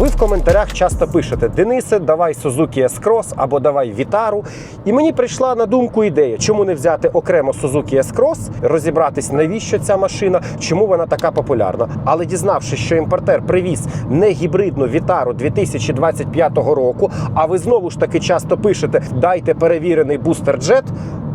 Ви в коментарях часто пишете Денисе, давай Suzuki S-Cross або давай Вітару. І мені прийшла на думку ідея, чому не взяти окремо Suzuki S-Cross, розібратись, навіщо ця машина, чому вона така популярна. Але дізнавшись, що імпортер привіз не гібридну Вітару 2025 року, а ви знову ж таки часто пишете Дайте перевірений бустер джет.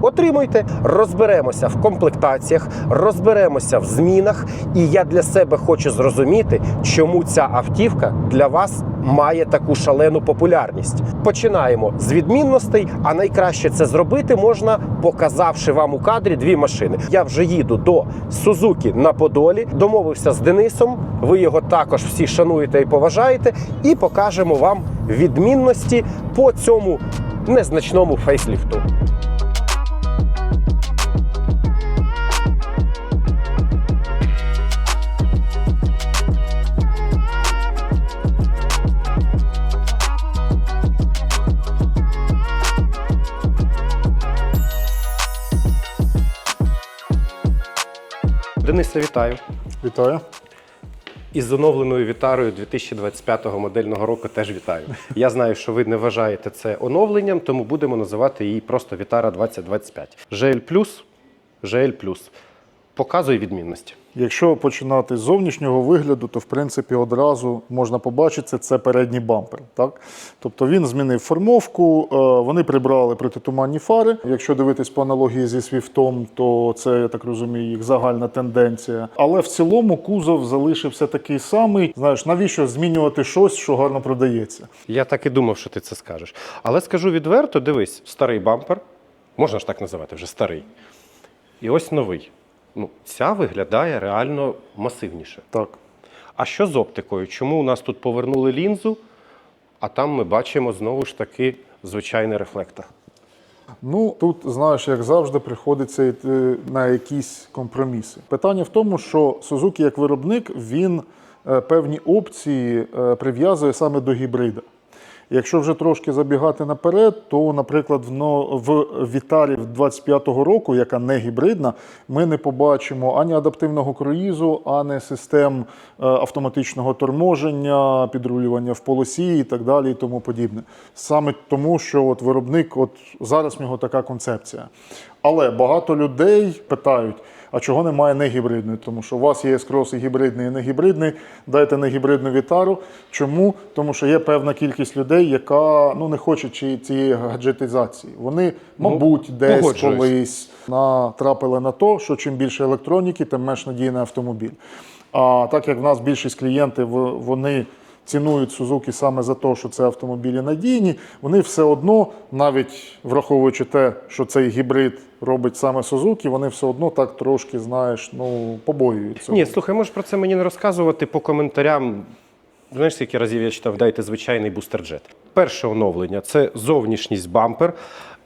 Отримуйте, розберемося в комплектаціях, розберемося в змінах, і я для себе хочу зрозуміти, чому ця автівка для вас має таку шалену популярність. Починаємо з відмінностей, а найкраще це зробити можна, показавши вам у кадрі дві машини. Я вже їду до Сузуки на Подолі, домовився з Денисом. Ви його також всі шануєте і поважаєте, і покажемо вам відмінності по цьому незначному фейсліфту. Дениса, вітаю. Вітаю. Із оновленою Вітарою 2025 модельного року теж вітаю. Я знаю, що ви не вважаєте це оновленням, тому будемо називати її просто Вітара 2025. GL+, GL+. Показує відмінності. Якщо починати з зовнішнього вигляду, то в принципі одразу можна побачити це передній бампер. Так? Тобто він змінив формовку, е, вони прибрали протитуманні фари. Якщо дивитись по аналогії зі Свіфтом, то це, я так розумію, їх загальна тенденція. Але в цілому кузов залишився такий самий. Знаєш, навіщо змінювати щось, що гарно продається? Я так і думав, що ти це скажеш. Але скажу відверто: дивись, старий бампер, можна ж так називати вже старий. І ось новий. Ну, ця виглядає реально масивніше. Так. А що з оптикою? Чому у нас тут повернули лінзу, а там ми бачимо знову ж таки звичайний рефлектор? Ну тут знаєш, як завжди, приходиться йти на якісь компроміси. Питання в тому, що Suzuki як виробник він е, певні опції е, прив'язує саме до гібрида. Якщо вже трошки забігати наперед, то, наприклад, в, Вітарі 25-го року, яка не гібридна, ми не побачимо ані адаптивного круїзу, ані систем е, автоматичного торможення, підрулювання в полосі і так далі, і тому подібне. Саме тому, що от виробник, от зараз в нього така концепція. Але багато людей питають. А чого немає негібридної? Тому що у вас є S-Cross і гібридний і негібридний. Дайте негібридну вітару. Чому? Тому що є певна кількість людей, яка ну не хоче цієї гаджетизації. Вони, мабуть, десь погоджуюсь. колись натрапили на те, що чим більше електроніки, тим менш надійний автомобіль. А так як в нас більшість клієнтів вони цінують Suzuki саме за те, що це автомобілі надійні, вони все одно, навіть враховуючи те, що цей гібрид робить саме Suzuki, вони все одно так трошки, знаєш, ну побоюються. Ні, слухай, можеш про це мені не розказувати по коментарям. Знаєш, скільки разів я читав, дайте звичайний бустерджет. Перше оновлення це зовнішність бампер,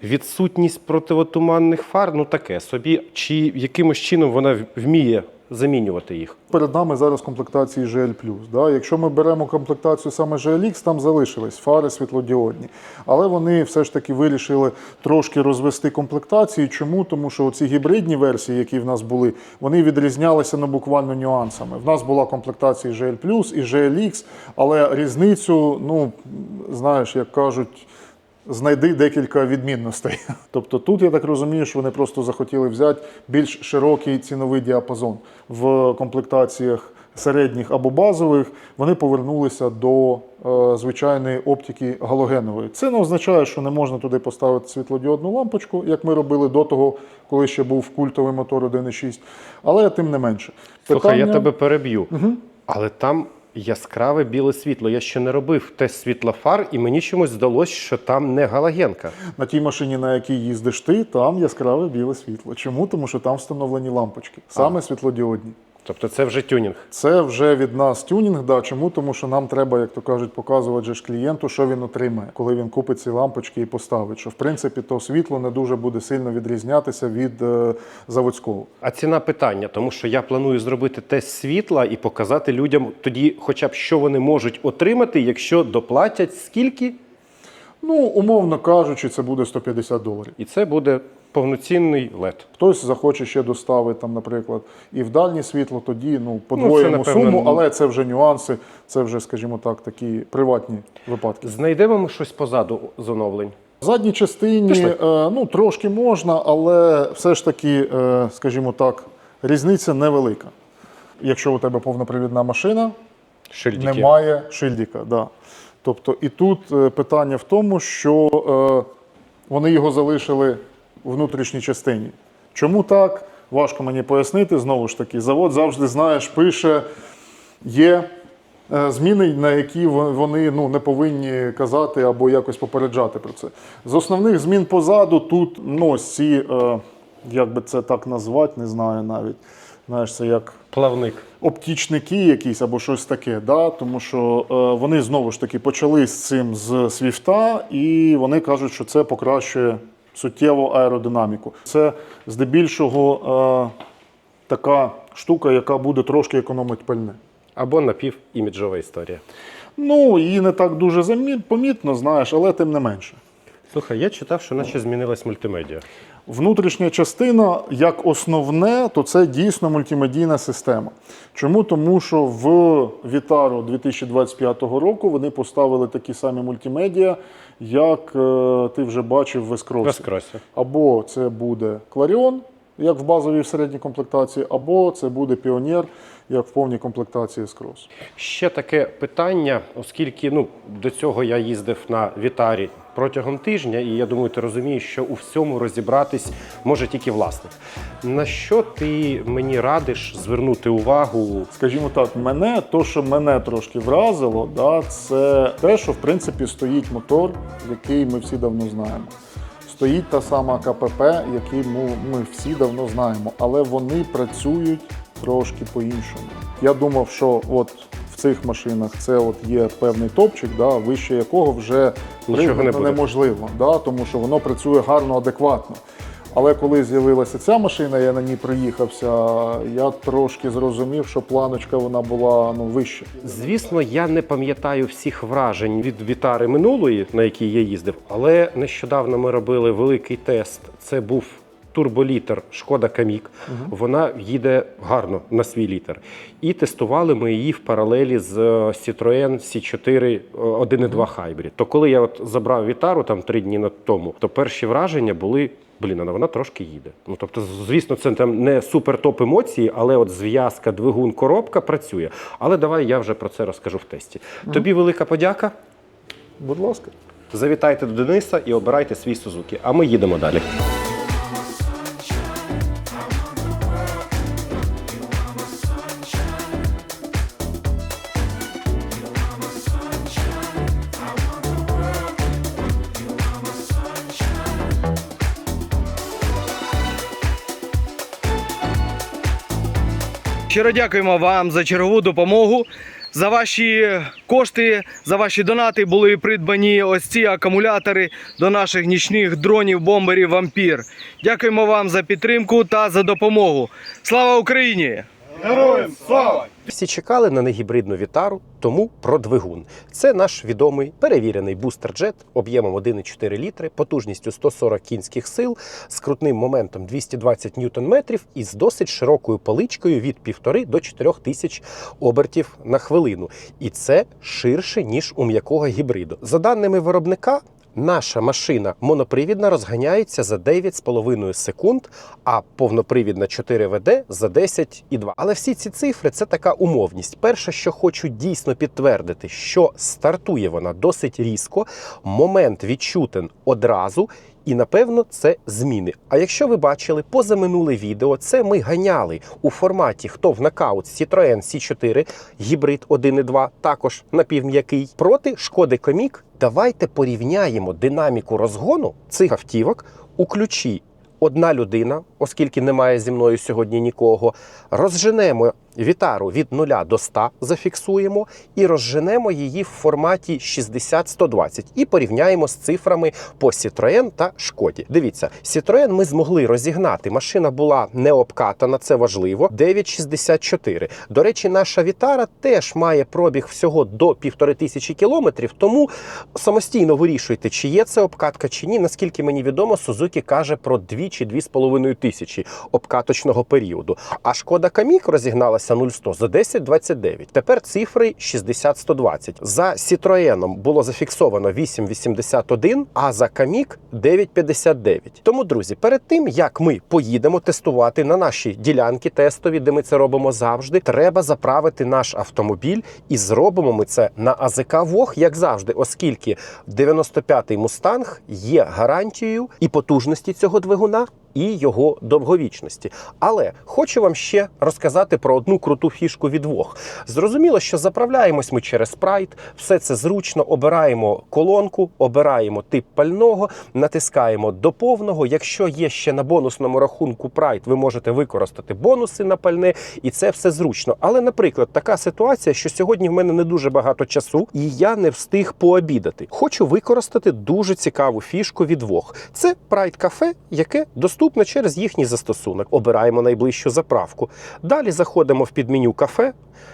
відсутність противотуманних фар, ну таке собі. Чи якимось чином вона вміє замінювати їх? Перед нами зараз комплектації GL+. Да? Якщо ми беремо комплектацію саме GLX, там залишились фари світлодіодні. Але вони все ж таки вирішили трошки розвести комплектації. Чому? Тому що ці гібридні версії, які в нас були, вони відрізнялися ну, буквально нюансами. В нас була комплектація GL+, і GLX, але різницю, ну, знаєш, як кажуть, знайди декілька відмінностей. Тобто тут я так розумію, що вони просто захотіли взяти більш широкий ціновий діапазон в комплектаціях середніх або базових. Вони повернулися до е, звичайної оптики галогенової. Це не означає, що не можна туди поставити світлодіодну лампочку, як ми робили до того, коли ще був культовий мотор 1.6. Але тим не менше. Слухай, я тебе переб'ю. Але там яскраве біле світло. Я ще не робив тест світлофар, і мені чомусь здалося, що там не галогенка. На тій машині, на якій їздиш ти, там яскраве біле світло. Чому? Тому що там встановлені лампочки, саме світлодіодні. Тобто це вже тюнінг. Це вже від нас тюнінг. Да. Чому? Тому що нам треба, як то кажуть, показувати же ж клієнту, що він отримає, коли він купить ці лампочки і поставить. Що в принципі то світло не дуже буде сильно відрізнятися від е, заводського. А ціна питання, тому що я планую зробити тест світла і показати людям тоді, хоча б що вони можуть отримати, якщо доплатять скільки, Ну, умовно кажучи, це буде 150 доларів. і це буде повноцінний LED. Хтось захоче ще доставити, там, наприклад, і в дальнє світло, тоді ну, подвоїмо напевно, суму, ну- але це вже нюанси, це вже, скажімо так, такі приватні випадки. Знайдемо ми щось позаду з оновлень. В задній частині Пішли. е, ну, трошки можна, але все ж таки, е, скажімо так, різниця невелика. Якщо у тебе повнопривідна машина, Шильдики. немає шильдика. Да. Тобто, і тут е, питання в тому, що е, вони його залишили внутрішній частині. Чому так? Важко мені пояснити. Знову ж таки, завод завжди знаєш, пише, є е, зміни, на які вони ну, не повинні казати або якось попереджати про це. З основних змін позаду тут ну, ось ці, е, як би це так назвати, не знаю навіть. Знаєш, це як Плавник. оптічники якісь або щось таке, да? тому що е, вони знову ж таки почали з цим з свіфта, і вони кажуть, що це покращує суттєво аеродинаміку. Це здебільшого е, така штука, яка буде трошки економити пальне. Або напівіміджова історія. Ну, її не так дуже помітно, знаєш, але тим не менше. Слухай, я читав, що наче змінилась мультимедіа. Внутрішня частина, як основне, то це дійсно мультимедійна система. Чому? Тому що в Вітару 2025 року вони поставили такі самі мультимедіа, як е, ти вже бачив в S-Cross. Або це буде Кларіон, як в базовій в середній комплектації, або це буде Піонер, як в повній комплектації S-Cross. Ще таке питання, оскільки ну, до цього я їздив на Вітарі протягом тижня, і я думаю, ти розумієш, що у всьому розібратись може тільки власник. На що ти мені радиш звернути увагу? Скажімо так, мене, то, що мене трошки вразило, да, це те, що в принципі стоїть мотор, який ми всі давно знаємо. Стоїть та сама КПП, який ми, всі давно знаємо, але вони працюють трошки по-іншому. Я думав, що от цих машинах це от є певний топчик, да, вище якого вже Нічого не буде. неможливо, да, тому що воно працює гарно, адекватно. Але коли з'явилася ця машина, я на ній проїхався, я трошки зрозумів, що планочка вона була ну, вища. Звісно, я не пам'ятаю всіх вражень від Вітари минулої, на якій я їздив, але нещодавно ми робили великий тест. Це був турболітер Шкода Камік. Вона їде гарно на свій літер. І тестували ми її в паралелі з е, Citroën C4 е, 1.2 Hybrid. То коли я от забрав Вітару там три дні на тому, то перші враження були. Блін, вона трошки їде. Ну тобто, звісно, це там не супер топ емоції, але от зв'язка, двигун, коробка працює. Але давай я вже про це розкажу в тесті. Тобі велика подяка. Будь ласка. Завітайте до Дениса і обирайте свій Сузуки. А ми їдемо далі. Щиро дякуємо вам за чергову допомогу. За ваші кошти, за ваші донати були придбані ось ці акумулятори до наших нічних дронів, бомберів Вампір. Дякуємо вам за підтримку та за допомогу. Слава Україні! Героям слава! Всі чекали на негібридну вітару, тому про двигун. Це наш відомий перевірений бустер-джет об'ємом 1,4 літри, потужністю 140 кінських сил, з крутним моментом 220 ньютон-метрів і з досить широкою поличкою від 1,5 до 4 тисяч обертів на хвилину. І це ширше, ніж у м'якого гібриду. За даними виробника, Наша машина монопривідна розганяється за 9,5 секунд, а повнопривідна 4 ВД за 10,2. Але всі ці цифри це така умовність. Перше, що хочу дійсно підтвердити, що стартує вона досить різко, момент відчутен одразу. І напевно це зміни. А якщо ви бачили позаминуле відео, це ми ганяли у форматі хто в нокаут Citroen C4, гібрид 1.2, також напівм'який, проти шкоди комік. Давайте порівняємо динаміку розгону цих автівок у ключі. Одна людина, оскільки немає зі мною сьогодні нікого, розженемо Вітару від 0 до 100 зафіксуємо і розженемо її в форматі 60-120 і порівняємо з цифрами по Citroën та Шкоді. Дивіться, Citroën ми змогли розігнати. Машина була не обкатана, це важливо. 9,64. До речі, наша Вітара теж має пробіг всього до півтори тисячі кілометрів, тому самостійно вирішуйте, чи є це обкатка чи ні. Наскільки мені відомо, Сузуки каже про 2 чи 2,5 тисячі обкаточного періоду. А шкода Камік розігналася 0,100 за 10,29. Тепер цифри 60-120. За Citroеном було зафіксовано 8,81, а за Камік 9,59. Тому, друзі, перед тим як ми поїдемо тестувати на наші ділянки тестові, де ми це робимо завжди, треба заправити наш автомобіль, і зробимо ми це на АЗК Вог, як завжди, оскільки 95-й Мустанг є гарантією і потужності цього двигуна. І його довговічності. Але хочу вам ще розказати про одну круту фішку від Вог. Зрозуміло, що заправляємось ми через спрайт, все це зручно, обираємо колонку, обираємо тип пального, натискаємо до повного. Якщо є ще на бонусному рахунку прайд, ви можете використати бонуси на пальне, і це все зручно. Але, наприклад, така ситуація, що сьогодні в мене не дуже багато часу, і я не встиг пообідати. Хочу використати дуже цікаву фішку від Вог. Це прайд кафе, яке доступне через їхній застосунок. Обираємо найближчу заправку. Далі заходимо в підменю кафе.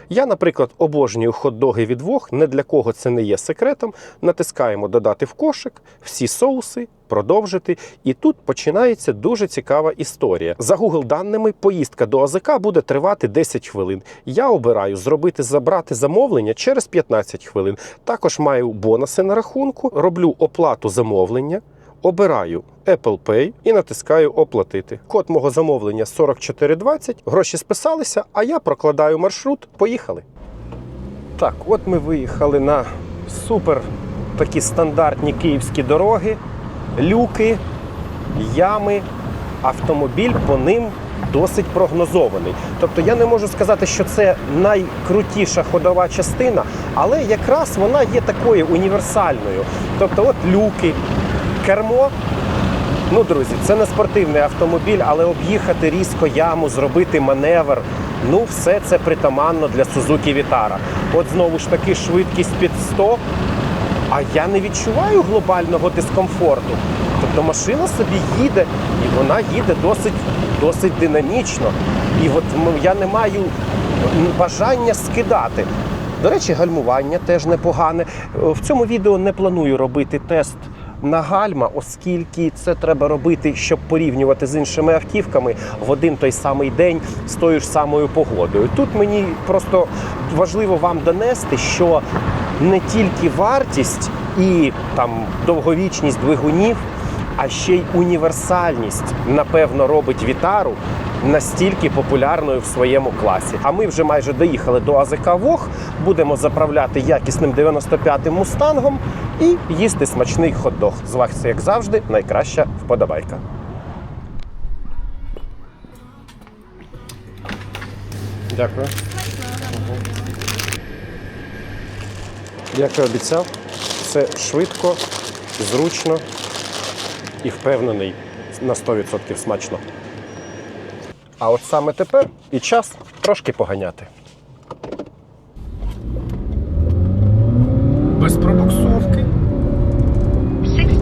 Я, наприклад, обожнюю хот-доги від Вог, не для кого це не є секретом. Натискаємо додати в кошик, всі соуси, продовжити. І тут починається дуже цікава історія. За Google даними, поїздка до АЗК буде тривати 10 хвилин. Я обираю зробити забрати замовлення через 15 хвилин. Також маю бонуси на рахунку, роблю оплату замовлення. Обираю Apple Pay і натискаю Оплатити. Код мого замовлення 4420. Гроші списалися, а я прокладаю маршрут. Поїхали. Так, от ми виїхали на супер такі стандартні київські дороги, люки, ями, автомобіль по ним досить прогнозований. Тобто я не можу сказати, що це найкрутіша ходова частина, але якраз вона є такою універсальною. Тобто, от люки, кермо. Ну, друзі, це не спортивний автомобіль, але об'їхати різко яму, зробити маневр. Ну, все це притаманно для Suzuki Vitara. От знову ж таки швидкість під 100, а я не відчуваю глобального дискомфорту. Тобто машина собі їде, і вона їде досить, досить динамічно. І от я не маю бажання скидати. До речі, гальмування теж непогане. Е, В цьому відео не планую робити тест на гальма, оскільки це треба робити, щоб порівнювати з іншими автівками в один той самий день з тою ж самою погодою. Тут мені просто важливо вам донести, що не тільки вартість і там довговічність двигунів, а ще й універсальність, напевно, робить Вітару настільки популярною в своєму класі. А ми вже майже доїхали до АЗК Вог, будемо заправляти якісним 95-м мустангом і їсти смачний хот-дог. З вас, як завжди, найкраща вподобайка. Дякую. Як і обіцяв, це швидко, зручно і впевнений на 100% смачно. А от саме тепер і час трошки поганяти. Без пробуксовки. 60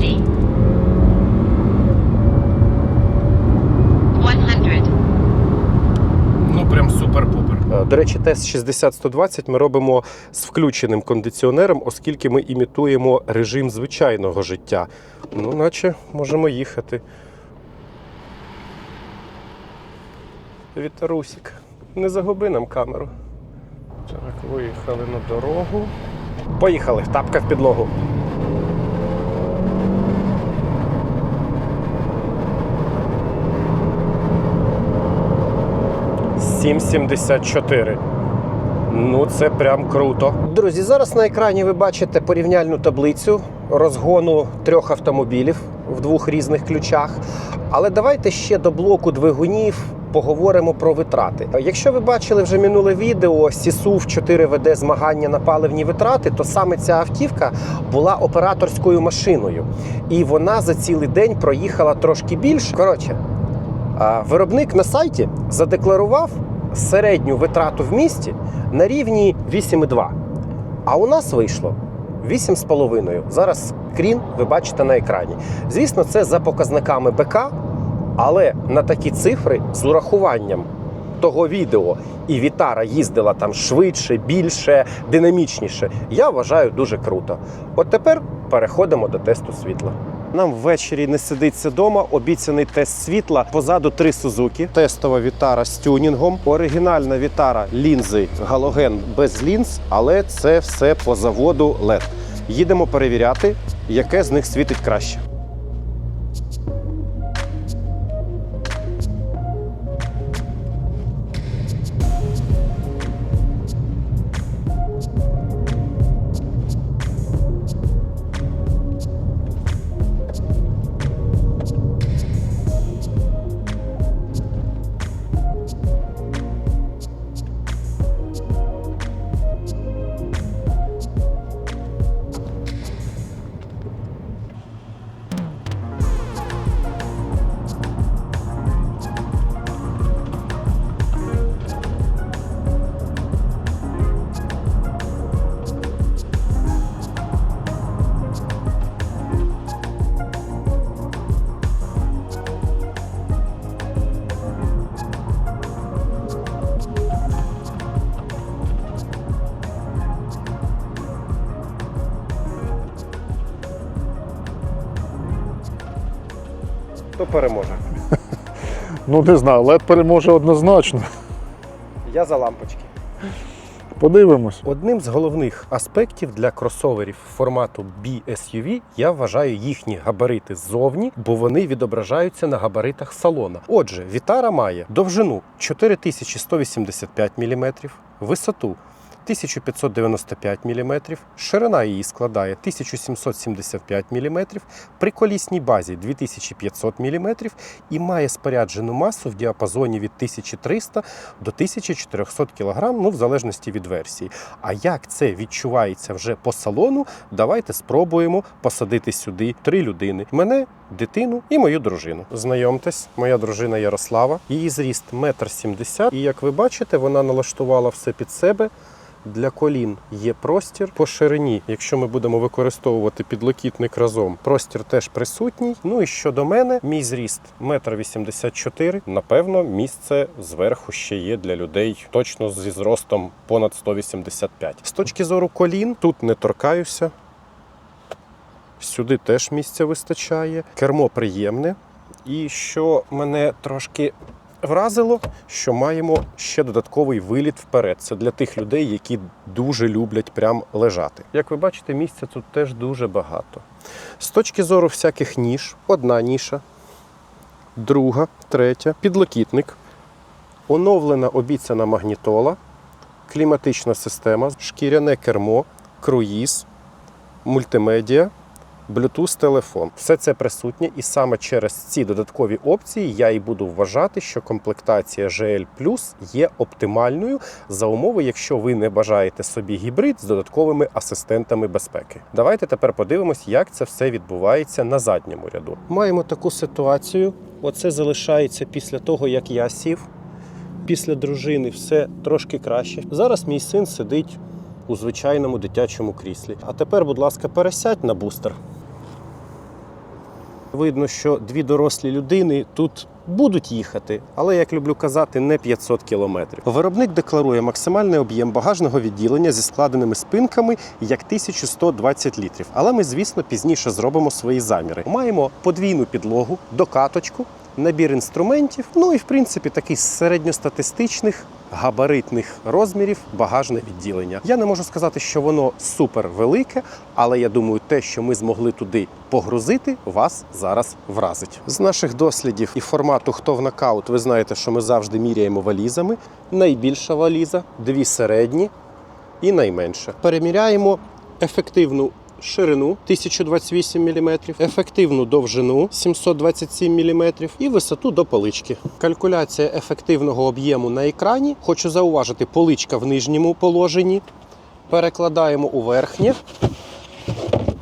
100 Ну прям супер-пупер. Е, До речі, тест 60-120 ми робимо з включеним кондиціонером, оскільки ми імітуємо режим звичайного життя. Ну, наче можемо їхати. Вітарусік, не загуби нам камеру. Так, виїхали на дорогу. Поїхали, тапка в підлогу. Сім сімдесят чотири. Ну, це прям круто. Друзі, зараз на екрані ви бачите порівняльну таблицю розгону трьох автомобілів в двох різних ключах. Але давайте ще до блоку двигунів поговоримо про витрати. Якщо ви бачили вже минуле відео Сісув 4 веде змагання на паливні витрати, то саме ця автівка була операторською машиною, і вона за цілий день проїхала трошки більше. Коротше, Виробник на сайті задекларував середню витрату в місті на рівні 8,2. А у нас вийшло 8,5. Зараз скрін ви бачите на екрані. Звісно, це за показниками БК, але на такі цифри з урахуванням того відео і Вітара їздила там швидше, більше, динамічніше. Я вважаю дуже круто. От тепер переходимо до тесту світла. Нам ввечері не сидиться вдома. Обіцяний тест світла. Позаду три Сузуки. Тестова вітара з тюнінгом. Оригінальна вітара лінзи галоген без лінз, але це все по заводу LED. Їдемо перевіряти, яке з них світить краще. Хто переможе? Ну не знаю, LED переможе однозначно. Я за лампочки. Подивимось. Одним з головних аспектів для кросоверів формату B-SUV я вважаю їхні габарити ззовні, бо вони відображаються на габаритах салона. Отже, Вітара має довжину 4185 мм, висоту 1595 мм, ширина її складає 1775 мм, при колісній базі 2500 мм і має споряджену масу в діапазоні від 1300 до 1400 кг, ну в залежності від версії. А як це відчувається вже по салону? Давайте спробуємо посадити сюди три людини: мене, дитину і мою дружину. Знайомтесь, моя дружина Ярослава. Її зріст 1,70 м. І як ви бачите, вона налаштувала все під себе. Для колін є простір по ширині. Якщо ми будемо використовувати підлокітник разом, простір теж присутній. Ну і щодо мене, мій зріст 1,84 м. Напевно, місце зверху ще є для людей точно зі зростом понад 185. З точки зору колін, тут не торкаюся. Сюди теж місця вистачає. Кермо приємне. І що мене трошки вразило, що маємо ще додатковий виліт вперед. Це для тих людей, які дуже люблять прям лежати. Як ви бачите, місця тут теж дуже багато. З точки зору всяких ніж, одна ніша, друга, третя, підлокітник, оновлена обіцяна магнітола, кліматична система, шкіряне кермо, круїз, мультимедіа. Bluetooth телефон. Все це присутнє, і саме через ці додаткові опції я і буду вважати, що комплектація GL Plus є оптимальною за умови, якщо ви не бажаєте собі гібрид з додатковими асистентами безпеки. Давайте тепер подивимось, як це все відбувається на задньому ряду. Маємо таку ситуацію. Оце залишається після того, як я сів. Після дружини все трошки краще. Зараз мій син сидить у звичайному дитячому кріслі. А тепер, будь ласка, пересядь на бустер. Видно, що дві дорослі людини тут будуть їхати, але як люблю казати, не 500 кілометрів. Виробник декларує максимальний об'єм багажного відділення зі складеними спинками як 1120 літрів. Але ми, звісно, пізніше зробимо свої заміри. Маємо подвійну підлогу, докаточку, набір інструментів. Ну і в принципі такий середньостатистичних габаритних розмірів багажне відділення. Я не можу сказати, що воно супер велике, але я думаю, те, що ми змогли туди погрузити, вас зараз вразить. З наших дослідів і формату хто в нокаут, ви знаєте, що ми завжди міряємо валізами. Найбільша валіза, дві середні і найменша. Переміряємо ефективну ширину 1028 мм, ефективну довжину 727 мм і висоту до полички. Калькуляція ефективного об'єму на екрані. Хочу зауважити, поличка в нижньому положенні. Перекладаємо у верхнє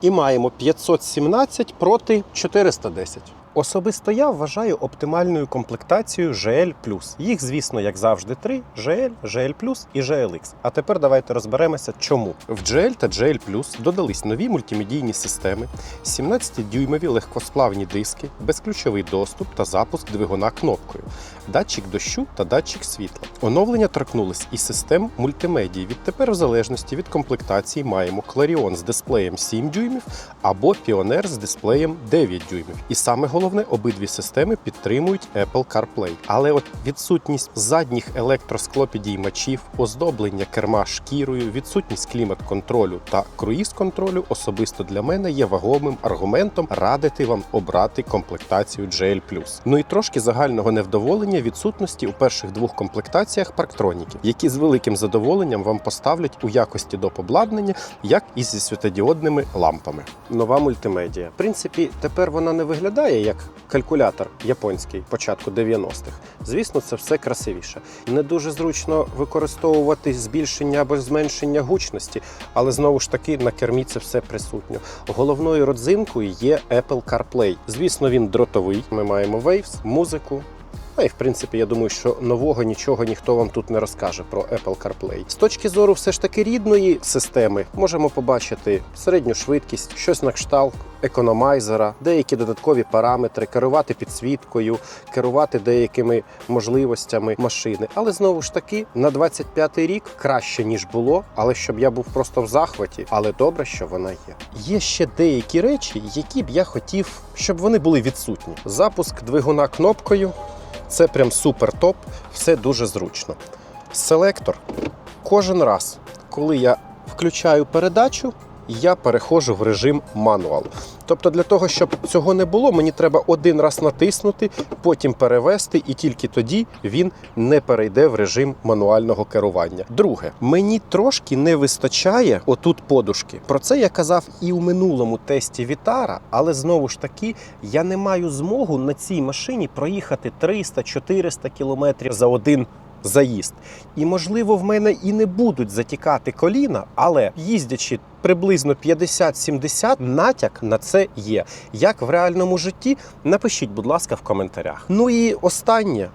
і маємо 517 проти 410. Особисто я вважаю оптимальною комплектацією GL+. Їх, звісно, як завжди, три: GL, GL+, і GLX. А тепер давайте розберемося, чому. В GL та GL+, додались нові мультимедійні системи, 17-дюймові легкосплавні диски, безключовий доступ та запуск двигуна кнопкою, датчик дощу та датчик світла. Оновлення торкнулись і систем мультимедії. Відтепер, в залежності від комплектації, маємо Clarion з дисплеєм 7 дюймів або Pioneer з дисплеєм 9 дюймів. І саме головне, обидві системи підтримують Apple CarPlay. Але от відсутність задніх електросклопідіймачів, оздоблення керма шкірою, відсутність клімат-контролю та круїз-контролю особисто для мене є вагомим аргументом радити вам обрати комплектацію GL+. Ну і трошки загального невдоволення відсутності у перших двох комплектаціях парктроніків, які з великим задоволенням вам поставлять у якості доп. обладнання, як і зі світодіодними лампами. Нова мультимедія. В принципі, тепер вона не виглядає як калькулятор японський початку 90-х. Звісно, це все красивіше. Не дуже зручно використовувати збільшення або зменшення гучності, але знову ж таки на кермі це все присутньо. Головною родзинкою є Apple CarPlay. Звісно, він дротовий. Ми маємо Waves, музику. Ну і в принципі, я думаю, що нового нічого ніхто вам тут не розкаже про Apple CarPlay. З точки зору все ж таки рідної системи, можемо побачити середню швидкість, щось на кшталт економайзера, деякі додаткові параметри, керувати підсвіткою, керувати деякими можливостями машини. Але знову ж таки, на 25-й рік краще ніж було, але щоб я був просто в захваті. Але добре, що вона є. Є ще деякі речі, які б я хотів, щоб вони були відсутні. Запуск двигуна кнопкою. Це прям супер топ, все дуже зручно. Селектор. Кожен раз, коли я включаю передачу, я переходжу в режим мануал. Тобто, для того, щоб цього не було, мені треба один раз натиснути, потім перевести, і тільки тоді він не перейде в режим мануального керування. Друге, мені трошки не вистачає отут подушки. Про це я казав і у минулому тесті Вітара, але знову ж таки я не маю змогу на цій машині проїхати 300-400 кілометрів за один заїзд. І, можливо, в мене і не будуть затікати коліна, але їздячи приблизно 50-70, натяк на це є. Як в реальному житті, напишіть, будь ласка, в коментарях. Ну і останнє.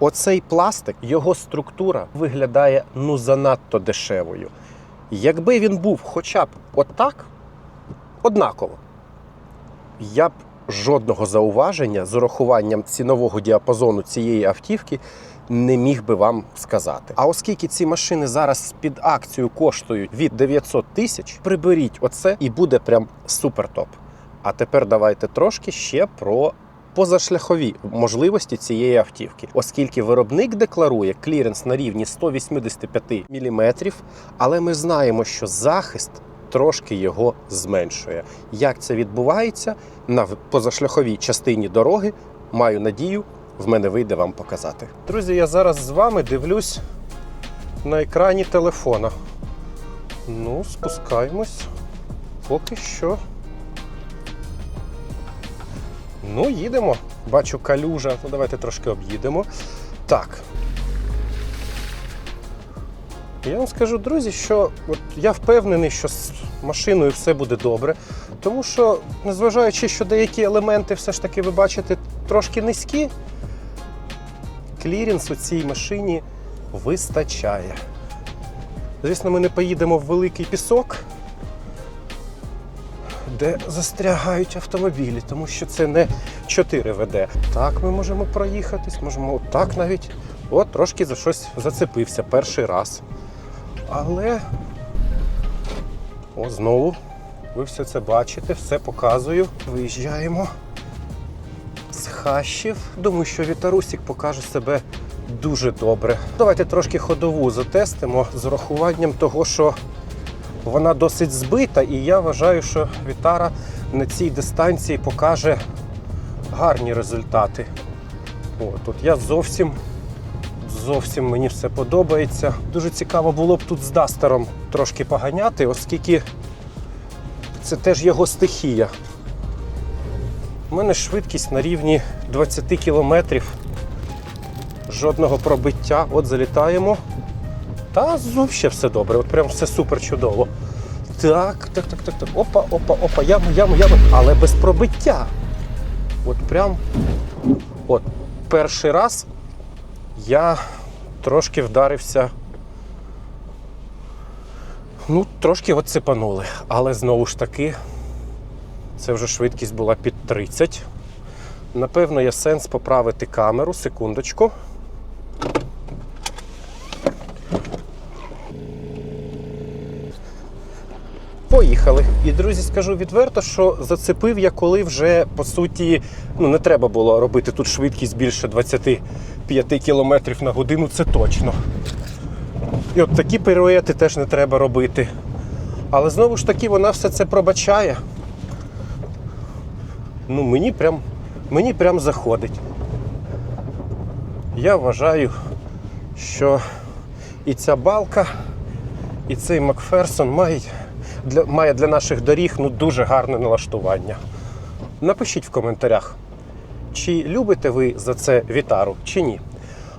Оцей пластик, його структура виглядає ну занадто дешевою. Якби він був хоча б отак, однаково, я б жодного зауваження з урахуванням цінового діапазону цієї автівки не міг би вам сказати. А оскільки ці машини зараз під акцію коштують від 900 тисяч, приберіть оце і буде прям супер топ. А тепер давайте трошки ще про позашляхові можливості цієї автівки, оскільки виробник декларує кліренс на рівні 185 мм, але ми знаємо, що захист трошки його зменшує. Як це відбувається на позашляховій частині дороги, маю надію, в мене вийде вам показати. Друзі, я зараз з вами дивлюсь на екрані телефона. Ну, спускаємось. Поки що. Ну, їдемо. Бачу калюжа. Ну, давайте трошки об'їдемо. Так. Я вам скажу, друзі, що от я впевнений, що з машиною все буде добре. Тому що, незважаючи, що деякі елементи все ж таки ви бачите трошки низькі, клірінс у цій машині вистачає. Звісно, ми не поїдемо в великий пісок, де застрягають автомобілі, тому що це не 4 ВД. Так ми можемо проїхатись, можемо отак навіть. От, трошки за щось зацепився перший раз. Але о, знову ви все це бачите, все показую. Виїжджаємо хащів. Думаю, що Вітарусік покаже себе дуже добре. Давайте трошки ходову затестимо з урахуванням того, що вона досить збита, і я вважаю, що Вітара на цій дистанції покаже гарні результати. О, тут я зовсім, зовсім мені все подобається. Дуже цікаво було б тут з Дастером трошки поганяти, оскільки це теж його стихія. У мене швидкість на рівні 20 кілометрів. Жодного пробиття. От залітаємо. Та взагалі все добре, от прям все супер чудово. Так, так, так, так, так. Опа, опа, опа, яма, яма, яма. Але без пробиття. От прям от перший раз я трошки вдарився. Ну, трошки от цепанули, але знову ж таки, це вже швидкість була під 30. Напевно, є сенс поправити камеру. Секундочку. Поїхали. І друзі, скажу відверто, що зацепив я, коли вже по суті ну не треба було робити тут швидкість більше 25 км на годину, це точно. І от такі пируети теж не треба робити. Але знову ж таки вона все це пробачає. Ну, мені прям, мені прям заходить. Я вважаю, що і ця балка, і цей Макферсон мають для, має для наших доріг ну, дуже гарне налаштування. Напишіть в коментарях, чи любите ви за це вітару, чи ні.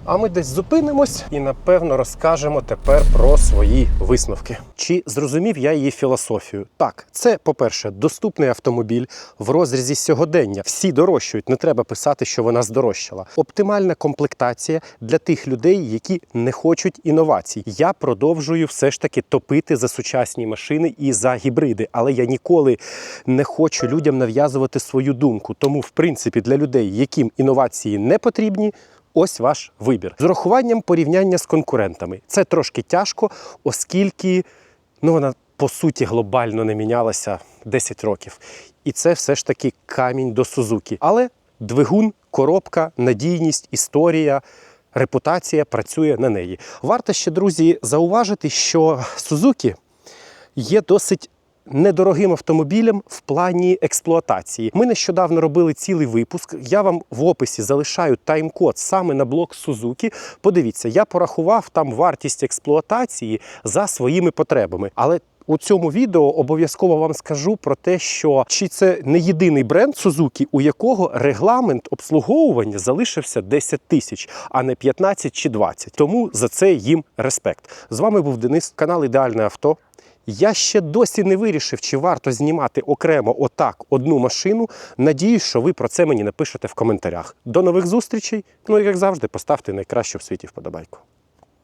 А ми десь зупинимось і напевно розкажемо тепер про свої висновки. Чи зрозумів я її філософію? Так, це, по-перше, доступний автомобіль в розрізі сьогодення. Всі дорожчують, не треба писати, що вона здорожчала. Оптимальна комплектація для тих людей, які не хочуть інновацій. Я продовжую все ж таки топити за сучасні машини і за гібриди, але я ніколи не хочу людям нав'язувати свою думку. Тому, в принципі, для людей, яким інновації не потрібні. Ось ваш вибір з урахуванням порівняння з конкурентами. Це трошки тяжко, оскільки ну, вона по суті глобально не мінялася 10 років. І це все ж таки камінь до Сузуки. Але двигун, коробка, надійність, історія. Репутація працює на неї. Варто ще, друзі, зауважити, що Сузуки є досить недорогим автомобілем в плані експлуатації. Ми нещодавно робили цілий випуск. Я вам в описі залишаю тайм-код саме на блок Сузуки. Подивіться, я порахував там вартість експлуатації за своїми потребами. Але у цьому відео обов'язково вам скажу про те, що чи це не єдиний бренд Suzuki, у якого регламент обслуговування залишився 10 тисяч, а не 15 чи 20. Тому за це їм респект. З вами був Денис, канал Ідеальне авто. Я ще досі не вирішив, чи варто знімати окремо отак одну машину. Надіюсь, що ви про це мені напишете в коментарях. До нових зустрічей. Ну і як завжди, поставте найкращу в світі вподобайку.